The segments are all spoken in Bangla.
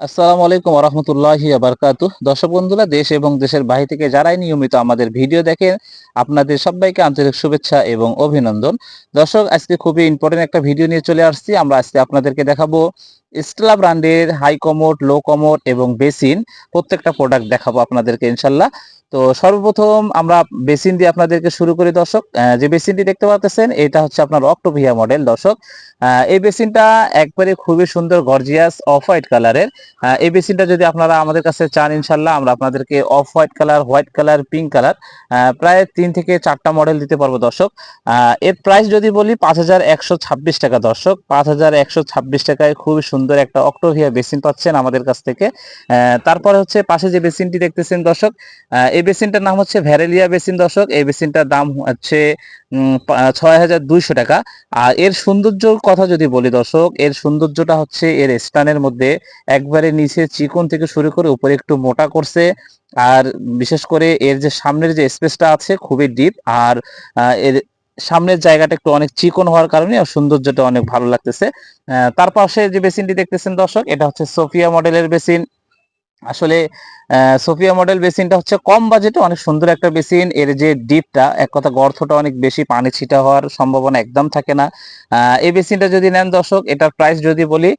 আসসালামু আলাইকুম রহমতুল্লাহি আবরকাত দর্শক বন্ধুরা, দেশ এবং দেশের বাহির থেকে যারাই নিয়মিত আমাদের ভিডিও দেখেন, আপনাদের সবাইকে আন্তরিক শুভেচ্ছা এবং অভিনন্দন। দর্শক, আজকে খুবই ইম্পর্টেন্ট একটা ভিডিও নিয়ে চলে আসছি। আমরা আজকে আপনাদেরকে দেখাবো স্টেলা ব্র্যান্ডের হাই কমোড লো কমোড এবং বেসিন প্রত্যেকটা প্রোডাক্ট দেখাবো আপনাদেরকে ইনশাল্লাহ। তো সর্বপ্রথম আমরা বেসিন দিয়ে আপনাদেরকে শুরু করি দর্শক। যে বেসিনটি দেখতে পাচ্ছেন, এটা হচ্ছে আপনার অক্টোভিয়া মডেল দর্শক। এই বেসিনটা একবারে খুবই সুন্দর গর্জিয়াস অফ হোয়াইট কালারের এই বেসিনটা যদি আপনারা আমাদের কাছে চান ইনশাল্লাহ, আমরা আপনাদেরকে off white colour white colour pink colour প্রায় তিন থেকে চারটা মডেল দিতে পারব দর্শক। এর প্রাইস যদি বলি পাঁচ হাজার একশো ছাব্বিশ টাকা দর্শক। পাঁচ হাজার একশো ছাব্বিশ টাকায় খুবই সুন্দর একটা অক্টোভিয়া বেসিন পাচ্ছেন আমাদের কাছ থেকে। তারপরে হচ্ছে পাশে যে বেসিনটি দেখতেছেন দর্শক এই বেসিনটার নাম হচ্ছে ভ্যারেলিয়া বেসিন দর্শক। এই বেসিনটার দাম হচ্ছে ছয় হাজার দুইশো টাকা। আর এর সৌন্দর্যর কথা যদি বলি দর্শক, এর সৌন্দর্যটা হচ্ছে এর স্টানের মধ্যে একবারে নিচে চিকন থেকে শুরু করে উপরে একটু মোটা করছে। আর বিশেষ করে এর যে সামনের যে স্পেসটা আছে খুবই ডিপ আর এর সামনের জায়গাটা একটু অনেক চিকন হওয়ার কারণে সৌন্দর্যটা অনেক ভালো লাগতেছে। তার পাশে যে বেসিনটি দেখতেছেন দর্শক, এটা হচ্ছে সোফিয়া মডেলের বেসিন। আসলে সোফিয়া মডেল বেসিনটা হচ্ছে কম বাজেটে অনেক সুন্দর একটা বেসিন এর যে ডিপটা এক কথা গর্তটা অনেক বেশি, পানি ছিটা হওয়ার সম্ভাবনা একদম থাকে না। এই বেসিনটা যদি নেন দর্শক, এটার প্রাইস যদি বলি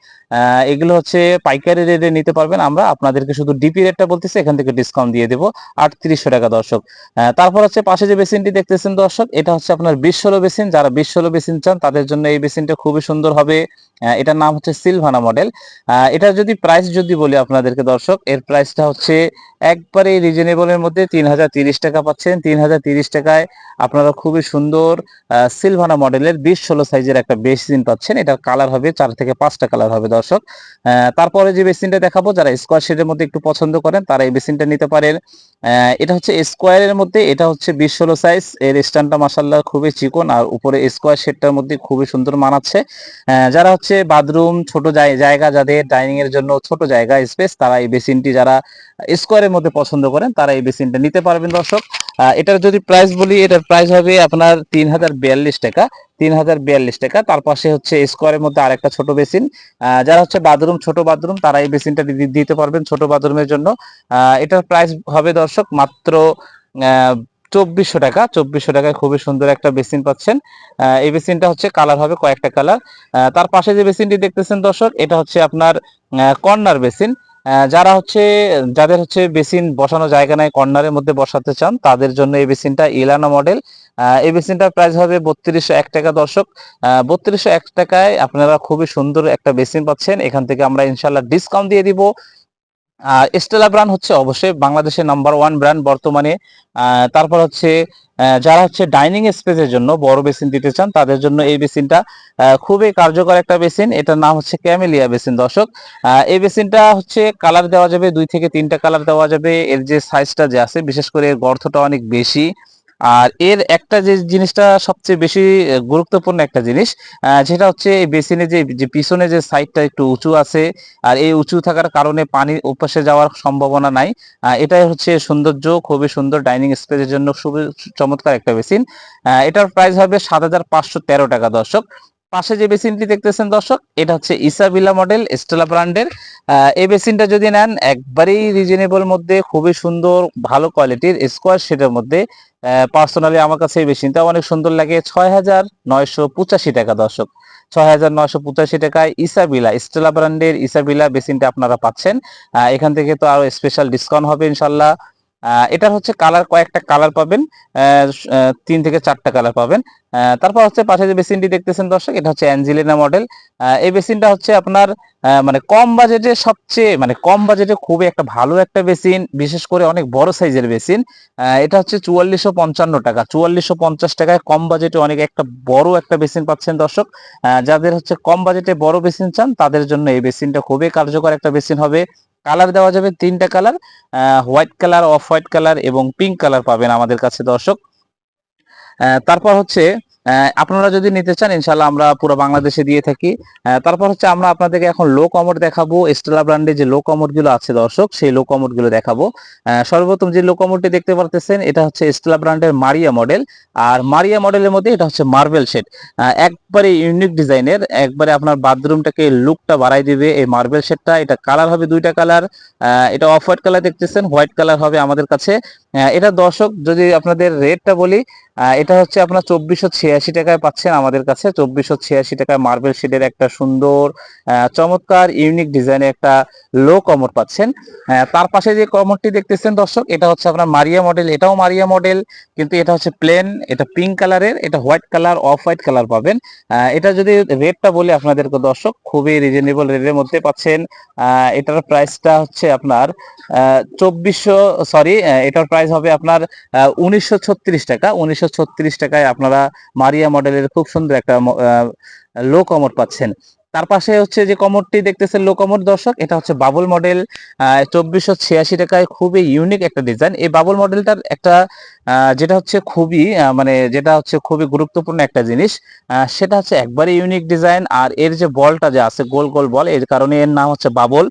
এগুলো হচ্ছে পাইকারি রেটে নিতে পারবেন। আমরা আপনাদেরকে শুধু ডিপি রেটটা বলতেছি, এখান থেকে ডিসকাউন্ট দিয়ে দেবো। আটত্রিশশো টাকা দর্শক। তারপর হচ্ছে পাশে যে বেসিনটি দেখতেছেন দর্শক, এটা হচ্ছে আপনার বিশ ষোলো বেসিন যারা বিশ ষোলো বেসিন চান, তাদের জন্য এই বেসিনটা খুবই সুন্দর হবে। এটার নাম হচ্ছে সিলভানা মডেল এটা যদি প্রাইস যদি বলি আপনাদেরকে দর্শক, এর প্রাইসটা হচ্ছে একবারে রিজনেবলের মধ্যে তিন হাজার তিরিশ টাকা পাচ্ছেন। তিন হাজার তিরিশ টাকায় আপনারা খুবই সুন্দর সিলভানা মডেলের বিশ ষোলো সাইজের একটা বেসিন পাচ্ছেন। এটা কালার হবে চার থেকে পাঁচটা কালার হবে দর্শক। তারপরে যে বেসিনটা দেখাবো, যারা স্কোয়ার শেডের মধ্যে একটু পছন্দ করেন, তারা এই বেসিনটা নিতে পারেন। এটা হচ্ছে স্কোয়ারের মধ্যে, এটা হচ্ছে বিশ ষোলো সাইজ এর স্ট্যান্ডটা মাসাল্লাহ খুবই চিকন আর উপরে স্কোয়ার শেডটার মধ্যে খুবই সুন্দর মানাচ্ছে। যারা হচ্ছে বাথরুম, ছোট জায়- জায়গা, যাদের ডাইনিং এর জন্য ছোট জায়গা স্পেস তারা এই বেসিনটি যারা স্কোয়ারের মধ্যে পছন্দ করেন, তারা এই বেসিনটা নিতে পারবেন দর্শক। এটার যদি প্রাইস বলি, এটার প্রাইস হবে আপনার তিন হাজার বিয়াল্লিশ টাকা। তিন হাজার বিয়াল্লিশ টাকা। তার পাশে হচ্ছে স্কোয়ারের মধ্যে আরেকটা ছোট বেসিন। যারা হচ্ছে বাথরুম, ছোট বাথরুম, তারা এই বেসিনটা দিতে পারবেন ছোট বাথরুমের জন্য। এটার প্রাইস হবে দর্শক মাত্র চব্বিশশো টাকা। চব্বিশশো টাকায় খুবই সুন্দর একটা বেসিন পাচ্ছেন। এই বেসিনটা হচ্ছে কালার হবে কয়েকটা কালার তার পাশে যে বেসিনটি দেখতেছেন দর্শক, এটা হচ্ছে আপনার কর্নার বেসিন। যারা হচ্ছে, যাদের হচ্ছে বেসিন বসানো জায়গা নাই, কর্নারের মধ্যে বসাতে চান, তাদের জন্য এই বেসিনটা ইলানা মডেল। এই বেসিনটার প্রাইস হবে বত্রিশশো এক টাকা, দর্শক। বত্রিশশো এক টাকায় আপনারা খুবই সুন্দর একটা বেসিন পাচ্ছেন। এখান থেকে আমরা ইনশাল্লাহ ডিসকাউন্ট দিয়ে দিব। স্টেলা ব্র্যান্ড হচ্ছে অবশ্যই বাংলাদেশের নাম্বার ওয়ান ব্র্যান্ড বর্তমানে। তারপর হচ্ছে যারা হচ্ছে ডাইনিং স্পেসের জন্য বড় বেসিন দিতে চান, তাদের জন্য এই বেসিনটা খুবই কার্যকর একটা বেসিন এটার নাম হচ্ছে ক্যামেলিয়া বেসিন দর্শক। এই বেসিনটা হচ্ছে কালার দেওয়া যাবে, দুই থেকে তিনটা কালার দেওয়া যাবে। এর যে সাইজটা যে আছে, বিশেষ করে এর গর্থটা অনেক বেশি। আর এর একটা যে জিনিসটা সবচেয়ে বেশি গুরুত্বপূর্ণ একটা জিনিস যেটা হচ্ছে এই বেসিনে যে যে পিছনে যে সাইডটা একটু উঁচু আছে, আর এই উঁচু থাকার কারণে পানি উপাসে যাওয়ার সম্ভাবনা নাই। এটাই হচ্ছে সৌন্দর্য, খুবই সুন্দর ডাইনিং স্পেসের জন্য খুবই চমৎকার একটা বেসিন। এটার প্রাইস হবে সাত হাজার পাঁচশো তেরো টাকা, দর্শক। পাশে যে বেসিনটি দেখতেছেন দর্শক, এটা হচ্ছে ইসাবিলা মডেল, স্টেলা ব্র্যান্ডের। এই বেসিনটা যদি নেন, একবারেই রিজনেবল মধ্যে, খুবই সুন্দর, ভালো কোয়ালিটির স্কোয়ার শেডের মধ্যে পার্সোনালি আমার কাছে এই বেসিনটা অনেক সুন্দর লাগে। ছয় হাজার নয়শো পঁচাশি টাকা দর্শক। ছয় হাজার নয়শো পঁচাশি টাকায় ইসাবিলা স্টেলা ব্র্যান্ডের ইসাবিলা বেসিনটা আপনারা পাচ্ছেন। এখান থেকে তো আরও স্পেশাল ডিসকাউন্ট হবে ইনশাল্লাহ। এটার হচ্ছে কালার কয়েকটা কালার পাবেন তিন থেকে চারটা কালার পাবেন। তারপর হচ্ছে পাশে যে বেসিনটি দেখতেছেন দর্শক, এটা হচ্ছে অ্যাঞ্জেলিনা মডেল এই বেসিনটা হচ্ছে আপনার মানে কম বাজেটে সবচেয়ে মানে কম বাজেটে খুবই একটা ভালো একটা বেসিন বিশেষ করে অনেক বড় সাইজের বেসিন এটা হচ্ছে চুয়াল্লিশশো পঞ্চান্ন টাকা। চুয়াল্লিশশো পঞ্চাশ টাকায় কম বাজেটে অনেক একটা বড় একটা বেসিন পাচ্ছেন দর্শক। যাদের হচ্ছে কম বাজেটে বড় বেসিন চান, তাদের জন্য এই বেসিনটা খুবই কার্যকর একটা বেসিন হবে। কালার দেওয়া যাবে তিনটা colour white colour, off white colour এবং পিঙ্ক কালার পাবেন আমাদের কাছে দর্শক। তারপর হচ্ছে আপনারা যদি নিতে চান ইনশাল্লাহ আমরা পুরো বাংলাদেশে দিয়ে থাকি। তারপর হচ্ছে আমরা আপনাদেরকে এখন লো কমোড দেখাবো। স্টেলা ব্র্যান্ডে যে লো কমোডগুলো আছে দর্শক, সেই লো কমোডগুলো দেখাবো। সর্বপ্রথম যে লো কমোডটি দেখতে পারতেছেন, এটা হচ্ছে স্টেলা ব্র্যান্ডের মারিয়া মডেল আর মারিয়া মডেলের মধ্যে এটা হচ্ছে মার্বেল শেড একবারে ইউনিক ডিজাইনের একবারে আপনার বাথরুমটাকে লুকটা বাড়াই দিবে এই মার্বেল শেডটা এটা কালার হবে দুইটা কালার এটা অফ হোয়াইট কালার দেখতেছেন হোয়াইট কালার হবে আমাদের কাছে। এটা দর্শক, যদি আপনাদের রেটটা বলি এটা হচ্ছে আপনার চব্বিশশো ছিয়াশি টাকায় পাচ্ছেন আমাদের কাছে। চব্বিশশো ছিয়াশি টাকায় মার্বেল শেডের একটা সুন্দর চমৎকার ইউনিক ডিজাইনের একটা লো কমর পাচ্ছেন। তার পাশে যে কমরটি দেখতেছেন দর্শক, এটা হচ্ছে আপনার মারিয়া মডেল এটাও মারিয়া মডেল কিন্তু এটা হচ্ছে প্লেন এটা পিঙ্ক কালারের এটা white colour off white colour পাবেন এটা যদি রেটটা বলি আপনাদেরকে দর্শক, খুবই রিজনেবল রেটের মধ্যে পাচ্ছেন। এটার প্রাইসটা হচ্ছে আপনার চব্বিশশো সরি এটার প্রাইস হবে আপনার উনিশশো ছত্রিশ টাকা। উনিশশো ছত্রিশ টাকায় আপনারা মারিয়া মডেলের খুব সুন্দর একটা লো কমর পাচ্ছেন। তার পাশে হচ্ছে যে কমরটি দেখতেছেন লো কমর দর্শক, এটা হচ্ছে বাবুল মডেল চব্বিশশো ছিয়াশি টাকায় খুবই ইউনিক একটা ডিজাইন এই বাবুল মডেলটার একটা যেটা হচ্ছে খুবই মানে যেটা হচ্ছে খুবই গুরুত্বপূর্ণ একটা জিনিস সেটা হচ্ছে একবারে ইউনিক ডিজাইন আর এর যে বলটা যে আছে, গোল গোল বল, এর কারণে এর নাম হচ্ছে বাবল।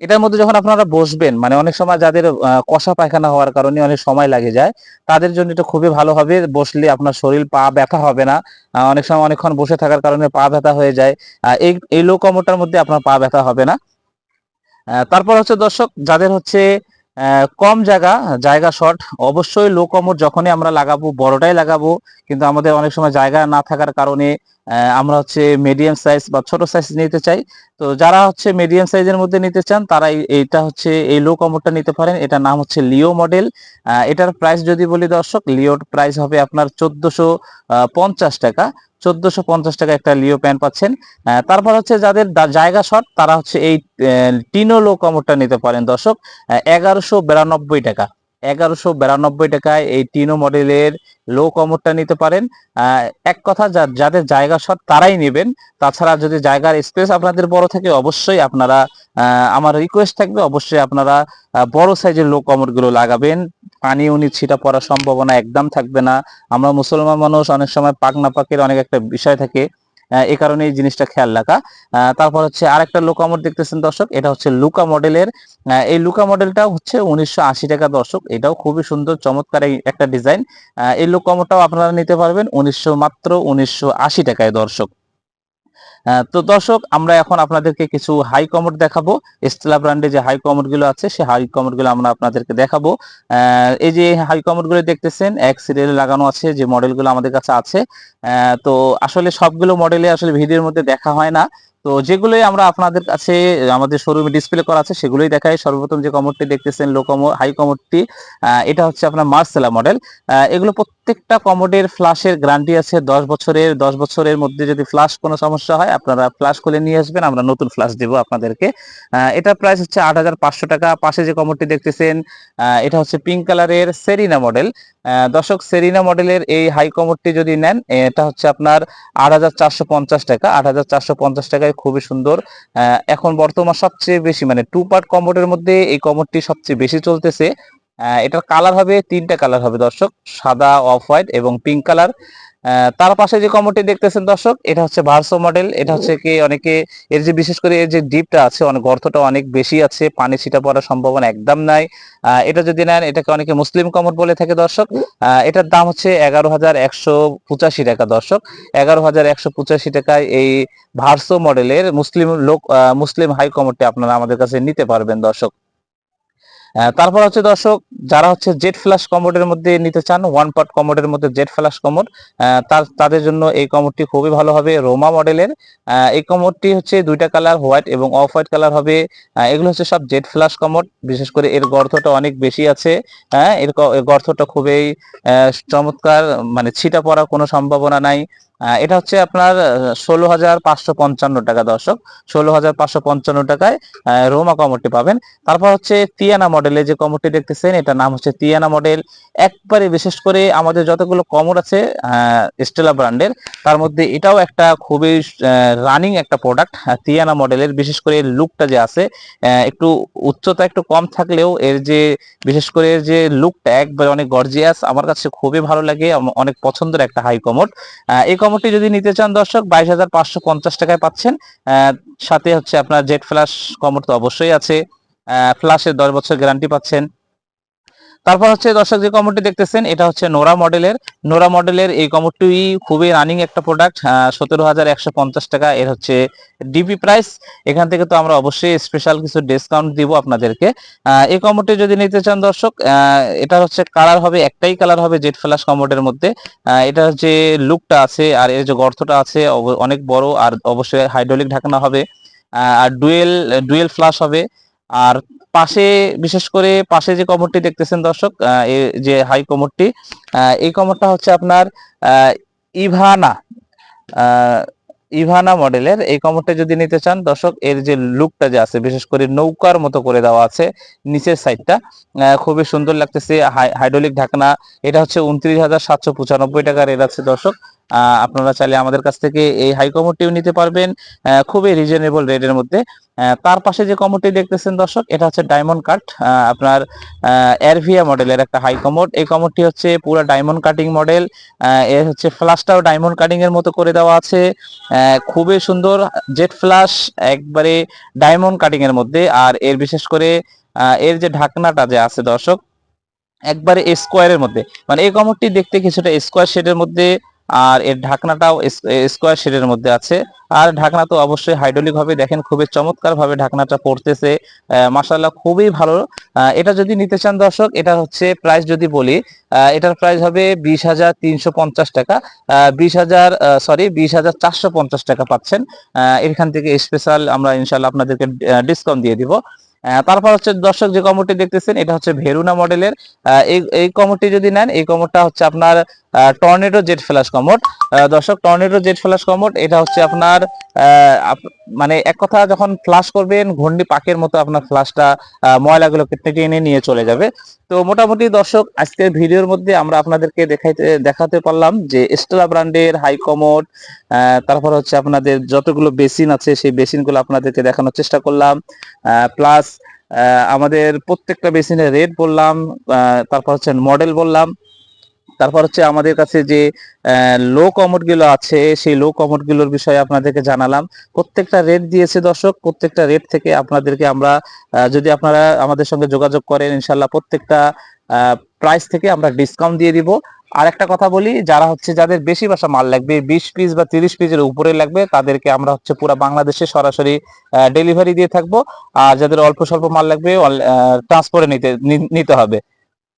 এটার মধ্যে যখন আপনারা বসবেন মানে অনেক সময় যাদের কষা পায়খানা হওয়ার কারণে অনেক সময় লাগে যায়, তাদের জন্য এটা খুবই ভালো হবে। বসলে আপনার শরীর পা ব্যথা হবে না অনেক সময় অনেকক্ষণ বসে থাকার কারণে পা ব্যথা হয়ে যায় এই এই লো কমোটার মধ্যে আপনার পা ব্যথা হবে না। তারপর হচ্ছে দর্শক, যাদের হচ্ছে কম জায়গা জায়গা শর্ট অবশ্যই লো কমর যখনই আমরা লাগাবো, বড়টাই লাগাবো, কিন্তু আমাদের অনেক সময় জায়গা না থাকার কারণে আমরা হচ্ছে মিডিয়াম সাইজ বা ছোট সাইজ নিতে চাই। তো যারা হচ্ছে মিডিয়াম সাইজের মধ্যে নিতে চান, তারা এইটা হচ্ছে, এই লো কমোডটা নিতে পারেন। এটার নাম হচ্ছে লিও মডেল এটার প্রাইস যদি বলি দর্শক লিওর প্রাইস হবে আপনার চোদ্দশো পঞ্চাশ টাকা। চোদ্দশো পঞ্চাশ টাকা একটা লিও প্যান্ট পাচ্ছেন। তারপর হচ্ছে যাদের জায়গা শর্ট তারা হচ্ছে এই টিনো লো কমোডটা নিতে পারেন দর্শক। এগারোশো বিরানব্বই টাকা। এগারোশো বিরানব্বই টাকায় এই টিনো মডেলের লো কমোডটা নিতে পারেন। এক কথা যাদের জায়গা শর্ট তারাই নেবেন। তাছাড়া যদি জায়গার স্পেস আপনাদের বড় থাকে, অবশ্যই আপনারা আমার রিকোয়েস্ট থাকবে, অবশ্যই আপনারা বড় সাইজের লো কমোডগুলো লাগাবেন। পানি উনি ছিটা পড়ার সম্ভাবনা একদম থাকবে না। আমরা মুসলমান মানুষ, অনেক সময় পাক না পাকের অনেক একটা বিষয় থাকে। এই কারণে এই জিনিসটা খেয়াল রাখা। তারপর হচ্ছে আরেকটা লুকা মোড দেখতেছেন দর্শক, এটা হচ্ছে লুকা মডেলের এই লুকা মডেলটা হচ্ছে উনিশশো আশি টাকা দর্শক, এটাও খুবই সুন্দর, চমৎকার একটা ডিজাইন। এই লুকা মোডটাও আপনারা নিতে পারবেন উনিশশো মাত্র উনিশশো আশি টাকায় দর্শক। তো দর্শক, আমরা এখন আপনাদেরকে কিছু হাই কমোড দেখাবো। স্টেলা ব্র্যান্ডে যে হাই কমোডগুলো আছে সে হাই কমোডগুলো আমরা আপনাদেরকে দেখাবো। এই যে হাই কমোডগুলো দেখতেছেন, এক সিরিয়ালে লাগানো আছে, যে মডেলগুলো আমাদের কাছে আছে। তো আসলে সবগুলো মডেলে আসলে ভিডিওর মধ্যে দেখা হয় না। তো যেগুলোই আমরা আপনাদের কাছে, আমাদের শোরুমে ডিসপ্লে করা আছে, সেগুলোই দেখাই। সর্বপ্রথম যে কমোডটি দেখতেছেন লো কমো হাই কমোডটি এটা হচ্ছে আপনার মার্সেলা মডেল এগুলো প্রত্যেকটা কমোডের ফ্লাশের গ্যারান্টি আছে। দশ বছরের দশ বছরের মধ্যে যদি ফ্লাশ কোনো সমস্যা হয়, আপনারা ফ্লাশ খুলে নিয়ে আসবেন। আমরা নতুন ফ্লাশ দেবো আপনাদেরকে। এটার প্রাইস হচ্ছে আট হাজার পাঁচশো টাকা। পাশে যে কমোডটি দেখতেছেন এটা হচ্ছে পিঙ্ক কালারের সেরিনা মডেল দর্শক সেরিনা মডেলের এই হাই কমোডটি যদি নেন, এটা হচ্ছে আপনার আট হাজার চারশো পঞ্চাশ টাকা। আট পঞ্চাশ টাকায় খুবই সুন্দর। এখন বর্তমান সবচেয়ে বেশি মানে টু পার্ট কমোডের মধ্যে এই কমোডটি সবচেয়ে বেশি চলতেছে। এটার কালার হবে, তিনটা কালার হবে দর্শক, সাদা অফ হোয়াইট এবং পিঙ্ক কালার তার পাশে যে কমোডটি দেখতেছেন দর্শক, এটা হচ্ছে ভার্সো মডেল এটা হচ্ছে কি অনেকে, এর যে বিশেষ করে এর যে ডিপটা আছে, অনেক গর্তটা অনেক বেশি আছে, পানি ছিটা পড়ার সম্ভাবনা একদম নাই। এটা যদি নেন, এটাকে অনেকে মুসলিম কমোড বলে থাকে দর্শক। এটার দাম হচ্ছে এগারো হাজার একশো পঁচাশি টাকা দর্শক। এগারো হাজার একশো পঁচাশি টাকায় এই ভার্সো মডেলের মুসলিম লোক মুসলিম হাই কমোডটি আপনারা আমাদের কাছে নিতে পারবেন দর্শক। তারপর হচ্ছে দর্শক, যারা হচ্ছে জেট ফ্ল্যাশ কমোডের মধ্যে নিতে চান ওয়ান পার্ট কমোডের মধ্যে জেট ফ্ল্যাশ কমোড তার, তাদের জন্য এই কমোডটি খুবই ভালো হবে রোমা মডেলের এই কমোডটি হচ্ছে দুইটা কালার হোয়াইট এবং অফ হোয়াইট কালার হবে এগুলো হচ্ছে সব জেট ফ্ল্যাশ কমোড, বিশেষ করে এর গর্তটা অনেক বেশি আছে। হ্যাঁ এর গর্তটা খুবই চমৎকার মানে ছিটা পড়ার কোনো সম্ভাবনা নাই। এটা হচ্ছে আপনার ষোলো হাজার পাঁচশো পঞ্চান্ন টাকা দর্শক। ষোলো হাজার পাঁচশো পঞ্চান্ন টাকায় রোমা কমরটি পাবেন। তারপর হচ্ছে তিয়ানা মডেলের যে কমরটি দেখতেছেন, এটার নাম হচ্ছে তিয়ানা মডেল একবারে বিশেষ করে আমাদের যতগুলো কমর আছে স্টেলা ব্র্যান্ডের তার মধ্যে এটাও একটা খুবই রানিং একটা প্রোডাক্ট তিয়ানা মডেলের বিশেষ করে লুকটা যে আছে একটু উচ্চতা একটু কম থাকলেও এর যে, বিশেষ করে এর যে লুকটা একবারে অনেক গর্জিয়াস আমার কাছে খুবই ভালো লাগে অনেক পছন্দের একটা হাই কমোড এই কমোডটি যদি নিতে চান দর্শক, বাইশ হাজার পাঁচশো পঞ্চাশ টাকায় পাচ্ছেন। সাথে হচ্ছে আপনার জেট ফ্ল্যাশ কমর তো অবশ্যই আছে। ফ্ল্যাশের দশ বছর গ্যারান্টি পাচ্ছেন। তারপর হচ্ছে দর্শক যে কমোডটি দেখতেছেন, এটা হচ্ছে নোরা মডেলের। নোরা মডেলের এই কমোডটি খুবই রানিং একটা প্রোডাক্ট সতেরো হাজার একশো পঞ্চাশ টাকা। এর হচ্ছে ডিপি প্রাইস এখান থেকে তো আমরা অবশ্যই স্পেশাল কিছু ডিসকাউন্ট দিব আপনাদেরকে। এই কমোডটি যদি নিতে চান দর্শক এটা হচ্ছে কালার হবে, একটাই কালার হবে জেট ফ্ল্যাশ কমোডের মধ্যে। এটার যে লুকটা আছে আর এর যে গর্তটা আছে অনেক বড় আর অবশ্যই হাইড্রোলিক ঢাকনা হবে। আর ডুয়েল ডুয়েল ফ্লাশ হবে। আর পাশে বিশেষ করে পাশে যে কমোডটি দেখতেছেন দর্শক যে হাই কমোডটি আহ, এই কমোডটা হচ্ছে আপনার ইভানা ইভানা মডেলের। এই কমোডটা যদি নিতে চান দর্শক এর যে লুকটা যে আছে বিশেষ করে নৌকার মতো করে দেওয়া আছে নিচের সাইডটা খুবই সুন্দর লাগতেছে। হাই- হাইড্রোলিক ঢাকনা এটা হচ্ছে উনত্রিশ হাজার সাতশো পঁচানব্বই টাকার রেট আছে দর্শক। আপনারা চাইলে আমাদের কাছ থেকে এই হাই কমোডটিও নিতে পারবেন খুবই রিজনেবল রেটের মধ্যে। তার পাশে যে কমোডটি দেখতেছেন দর্শক, এটা হচ্ছে ডায়মন্ড কাট আপনার এরভিয়া মডেলের একটা হাই কমোড। এই কমোডটি হচ্ছে পুরো ডায়মন্ড কাটিং মডেল এর হচ্ছে ফ্লাশটাও ডায়মন্ড কাটিং এর মতো করে দেওয়া আছে। খুবই সুন্দর জেট ফ্লাশ একবারে ডায়মন্ড কাটিং এর মধ্যে। আর এর বিশেষ করে এর যে ঢাকনাটা যে আছে দর্শক, একবারে স্কোয়ারের মধ্যে। মানে এই কমরটি দেখতে কিছুটা স্কোয়ার শেডের মধ্যে আর এর ঢাকনাটাও স্কোয়ার শেডের মধ্যে আছে। আর ঢাকনা তো অবশ্যই হাইড্রোলিক ভাবে দেখেন খুবই চমৎকার ভাবে ঢাকনাটা পড়তেছে। মাসাল্লাহ খুবই ভালো। এটা যদি নিতে চান দর্শক, এটা হচ্ছে প্রাইস যদি বলি এটার প্রাইস হবে বিশ হাজার তিনশো পঞ্চাশ টাকা। বিশ হাজার সরি বিশ হাজার চারশো পঞ্চাশ টাকা পাচ্ছেন। এখান থেকে স্পেশাল আমরা ইনশাল্লাহ আপনাদেরকে ডিসকাউন্ট দিয়ে দিব। তারপর হচ্ছে দর্শক যে কমোডটি দেখতেছেন, এটা হচ্ছে ভেরুনা মডেলের এই এই কমোডটি যদি নেন, এই কমোডটা হচ্ছে আপনার টর্নেডো জেট ফ্ল্যাশ কমোড দর্শক টর্নেডো জেট ফ্ল্যাশ কমোড এটা হচ্ছে আপনার মানে এক কথা, যখন ফ্লাশ করবেন, ঘূর্ণি পাকের মতো আপনার ফ্লাশটা ময়লাগুলো টেনে নিয়ে চলে যাবে। তো মোটামুটি দর্শক, আজকের ভিডিওর মধ্যে আমরা আপনাদেরকে দেখাইতে, দেখাতে পারলাম যে স্টেলা ব্র্যান্ডের হাই কমোড তারপর হচ্ছে আপনাদের যতগুলো বেসিন আছে, সেই বেসিনগুলো আপনাদেরকে দেখানোর চেষ্টা করলাম। প্লাস আমাদের প্রত্যেকটা বেসিনের রেট বললাম তারপর হচ্ছে মডেল বললাম। তারপর হচ্ছে আমাদের কাছে যে লো কমোডগুলো আছে, সেই লো কমোডগুলোর বিষয়ে আপনাদেরকে জানালাম। প্রত্যেকটা রেট দিয়েছে দর্শক, প্রত্যেকটা রেট থেকে আপনাদেরকে আমরা যদি আপনারা আমাদের সঙ্গে যোগাযোগ করেন ইনশাল্লাহ প্রত্যেকটা প্রাইস থেকে আমরা ডিসকাউন্ট দিয়ে দিব। আর একটা কথা বলি, যারা হচ্ছে যাদের বেশি বাসা মাল লাগবে, বিশ পিস বা তিরিশ পিসের উপরে লাগবে, তাদেরকে আমরা হচ্ছে পুরো বাংলাদেশে সরাসরি ডেলিভারি দিয়ে থাকব। আর যাদের অল্প স্বল্প মাল লাগবে ট্রান্সপোর্টে নিতে নিতে হবে।